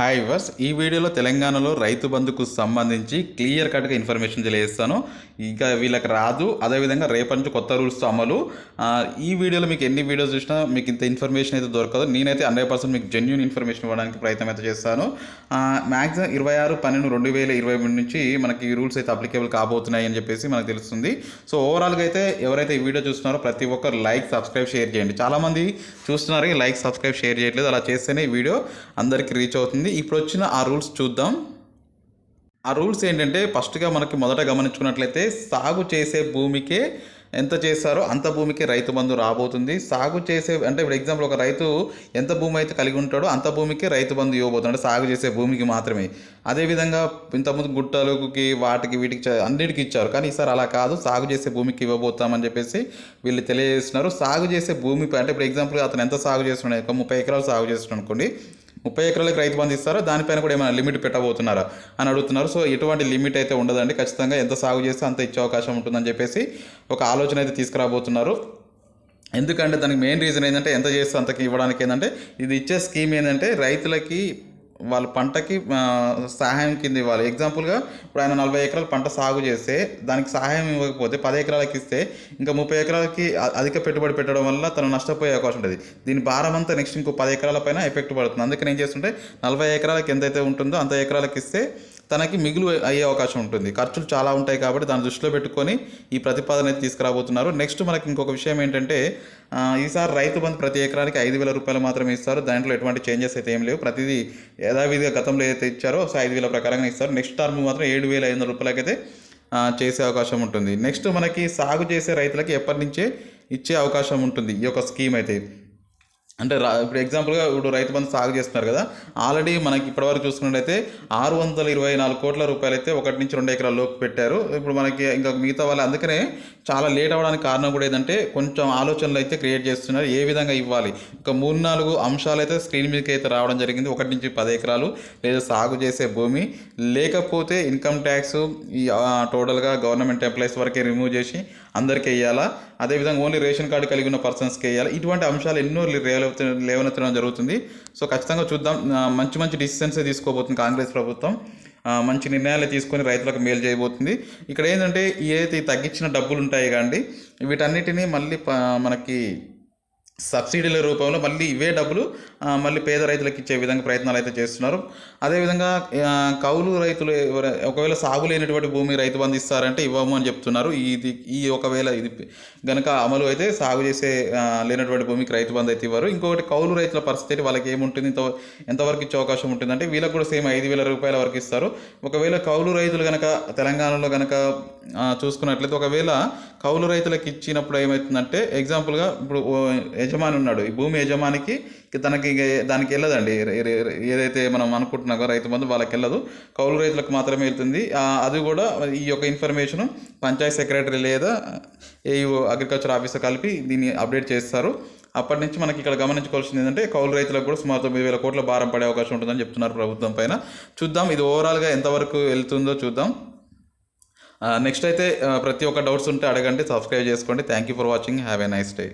Hi verse ఈ వీడియోలో తెలంగాణలో రైతు బంధుకు సంబంధించి క్లియర్ కట్గా ఇన్ఫర్మేషన్ తెలియజేస్తాను. ఇంకా వీళ్ళకి రాదు అదేవిధంగా రేపటి నుంచి కొత్త రూల్స్ అమలు. ఈ వీడియోలో మీకు ఎన్ని వీడియోస్ చూసినా మీకు ఇంత ఇన్ఫర్మేషన్ అయితే దొరకదు. నేనైతే హండ్రెడ్ పర్సెంట్ మీకు జెన్యున్ ఇన్ఫర్మేషన్ ఇవ్వడానికి ప్రయత్నం అయితే చేస్తాను. మ్యాక్సిమం ఇరవై ఆరు పన్నెండు రెండు వేల ఇరవై మూడు నుంచి మనకి ఈ రూల్స్ అయితే అప్లికేబుల్ కాబోతున్నాయి అని చెప్పేసి మనకు తెలుస్తుంది. సో ఓవరాల్గా అయితే ఎవరైతే ఈ వీడియో చూస్తున్నారో ప్రతి ఒక్కరు లైక్ సబ్స్క్రైబ్ షేర్ చేయండి. చాలామంది చూస్తున్నారు లైక్ సబ్స్క్రైబ్ షేర్ చేయట్లేదు. అలా చేస్తేనే ఈ వీడియో అందరికీ రీచ్ అవుతుంది. ఇప్పుడు వచ్చిన ఆ రూల్స్ చూద్దాం. ఆ రూల్స్ ఏంటంటే ఫస్ట్గా మనకి మొదట గమనించుకున్నట్లయితే సాగు చేసే భూమికే ఎంత చేస్తారో అంత భూమికి రైతు బంధు రాబోతుంది. సాగు చేసే అంటే ఇప్పుడు ఎగ్జాంపుల్ ఒక రైతు ఎంత భూమి అయితే కలిగి ఉంటాడో అంత భూమికి రైతు బంధు ఇవ్వబోతుంది అంటే సాగు చేసే భూమికి మాత్రమే. అదేవిధంగా ఇంతకుముందు గుట్టలకి వాటికి వీటికి అన్నిటికీ ఇచ్చారు. కానీ ఈసారి అలా కాదు. సాగు చేసే భూమికి ఇవ్వబోతామని చెప్పేసి వీళ్ళు తెలియజేస్తున్నారు. సాగు చేసే భూమిపై అంటే ఇప్పుడు ఎగ్జాంపుల్ అతను ఎంత సాగు చేస్తున్నాడు? ఒక ముప్పై ఎకరాలు సాగు చేస్తున్నాడు అనుకోండి. ముప్పై ఎకరాలకు రైతు బంధు ఇస్తారో? దానిపైన కూడా ఏమైనా లిమిట్ పెట్టబోతున్నారా? అని అడుగుతున్నారు. సో ఎటువంటి లిమిట్ అయితే ఉండదండి. ఖచ్చితంగా ఎంత సాగు చేస్తే అంత ఇచ్చే అవకాశం ఉంటుందని చెప్పేసి ఒక ఆలోచన అయితే తీసుకురాబోతున్నారు. ఎందుకంటే దానికి మెయిన్ రీజన్ ఏంటంటే ఎంత చేస్తే అంతకి ఇవ్వడానికి ఏంటంటే ఇది ఇచ్చే స్కీమ్ ఏంటంటే రైతులకి వాళ్ళ పంటకి సహాయం కింద ఇవ్వాలి. ఎగ్జాంపుల్గా ఇప్పుడు ఆయన నలభై ఎకరాల పంట సాగు చేస్తే దానికి సహాయం ఇవ్వకపోతే పది ఎకరాలకి ఇస్తే ఇంకా ముప్పై ఎకరాలకి అధిక పెట్టుబడి పెట్టడం వల్ల తను నష్టపోయే అవకాశం ఉంటుంది. దీని భారం అంతా నెక్స్ట్ ఇంకో పది ఎకరాల పైన ఎఫెక్ట్ పడుతుంది. అందుకని ఏం చేస్తుంటే నలభై ఎకరాలకి ఎంతైతే ఉంటుందో అంత ఎకరాలకి ఇస్తే తనకి మిగులు అయ్యే అవకాశం ఉంటుంది. ఖర్చులు చాలా ఉంటాయి కాబట్టి దాన్ని దృష్టిలో పెట్టుకొని ఈ ప్రతిపాదన అయితే తీసుకురాబోతున్నారు. నెక్స్ట్ మనకి ఇంకొక విషయం ఏంటంటే ఈసారి రైతు బంధు ప్రతి ఎకరానికి ఐదు వేల రూపాయలు మాత్రమే ఇస్తారు. దాంట్లో ఎటువంటి చేంజెస్ అయితే ఏం లేవు. ప్రతిదీ యథావిధిగా గతంలో ఏదైతే ఇచ్చారో సో ఐదు వేల ప్రకారంగా ఇస్తారు. నెక్స్ట్ టర్మ్ మాత్రం ఏడు వేల ఐదు వందల రూపాయలకైతే చేసే అవకాశం ఉంటుంది. నెక్స్ట్ మనకి సాగు చేసే రైతులకి ఎప్పటి నుంచే ఇచ్చే అవకాశం ఉంటుంది. ఈ యొక్క స్కీమ్ అయితే. అంటే ఇప్పుడు ఎగ్జాంపుల్గా ఇప్పుడు రైతు బంధు సాగు చేస్తున్నారు కదా ఆల్రెడీ మనకి ఇప్పటివరకు చూసుకున్నట్లయితే ఆరు వందల ఇరవై నాలుగు కోట్ల రూపాయలు అయితే ఒకటి నుంచి రెండు ఎకరాల లోపు పెట్టారు. ఇప్పుడు మనకి ఇంకా మిగతా వాళ్ళు అందుకనే చాలా లేట్ అవ్వడానికి కారణం కూడా ఏంటంటే కొంచెం ఆలోచనలు అయితే క్రియేట్ చేస్తున్నారు. ఏ విధంగా ఇవ్వాలి? ఒక మూడు నాలుగు అంశాలు అయితే స్క్రీన్ మీదకి అయితే రావడం జరిగింది. ఒకటి నుంచి పది ఎకరాలు లేదా సాగు చేసే భూమి. లేకపోతే ఇన్కమ్ ట్యాక్స్ ఈ టోటల్గా గవర్నమెంట్ ఎంప్లాయీస్ వరకే రిమూవ్ చేసి అందరికీ వేయాలా? అదేవిధంగా ఓన్లీ రేషన్ కార్డు కలిగి ఉన్న పర్సన్స్కి వేయాలి? ఇటువంటి అంశాలు ఎన్నో లేవనెత్తడం జరుగుతుంది. సో ఖచ్చితంగా చూద్దాం. మంచి మంచి డిసిషన్సే తీసుకోబోతుంది కాంగ్రెస్ ప్రభుత్వం. మంచి నిర్ణయాలు తీసుకొని రైతులకు మేలు చేయబోతుంది. ఇక్కడ ఏంటంటే ఏదైతే తగ్గించిన డబ్బులు ఉంటాయి కానీ వీటన్నిటిని మళ్ళీ మనకి సబ్సిడీల రూపంలో మళ్ళీ ఇవే డబ్బులు మళ్ళీ పేద రైతులకు ఇచ్చే విధంగా ప్రయత్నాలు అయితే చేస్తున్నారు. అదేవిధంగా కౌలు రైతులు ఒకవేళ సాగు లేనటువంటి భూమి రైతు బంధు ఇస్తారంటే ఇవ్వము అని చెప్తున్నారు. ఇది ఈ ఒకవేళ ఇది గనక అమలు అయితే సాగు చేసే లేనటువంటి భూమికి రైతు బంధు అయితే ఇవ్వరు. ఇంకొకటి కౌలు రైతుల పరిస్థితి వాళ్ళకి ఏముంటుంది? ఇంత ఎంతవరకు ఇచ్చే అవకాశం ఉంటుందంటే వీళ్ళకు కూడా సేమ్ ఐదు వేల రూపాయల వరకు ఇస్తారు. ఒకవేళ కౌలు రైతులు కనుక తెలంగాణలో కనుక చూసుకున్నట్లయితే ఒకవేళ కౌలు రైతులకు ఇచ్చినప్పుడు ఏమవుతుందంటే ఎగ్జాంపుల్గా ఇప్పుడు యజమాని ఉన్నాడు. ఈ భూమి యజమానికి తనకి దానికి వెళ్ళదండి. ఏదైతే మనం అనుకుంటున్నామో రైతు బంధు వాళ్ళకి వెళ్ళదు. కౌలు రైతులకు మాత్రమే వెళ్తుంది. అది కూడా ఈ యొక్క ఇన్ఫర్మేషన్ పంచాయత్ సెక్రటరీ లేదా ఏ అగ్రికల్చర్ ఆఫీసర్ కలిపి దీన్ని అప్డేట్ చేస్తారు. అప్పటి నుంచి మనకి ఇక్కడ గమనించుకోవాల్సింది ఏంటంటే కౌలు రైతులకు కూడా సుమారు తొమ్మిది వేల కోట్ల భారం పడే అవకాశం ఉంటుందని చెప్తున్నారు ప్రభుత్వం పైన. చూద్దాం ఇది ఓవరాల్గా ఎంతవరకు వెళ్తుందో చూద్దాం. నెక్స్ట్ అయితే ప్రతి ఒక్క డౌట్స్ ఉంటే అడగండి సబ్స్క్రైబ్ చేసుకోండి. Thank you for watching have a nice day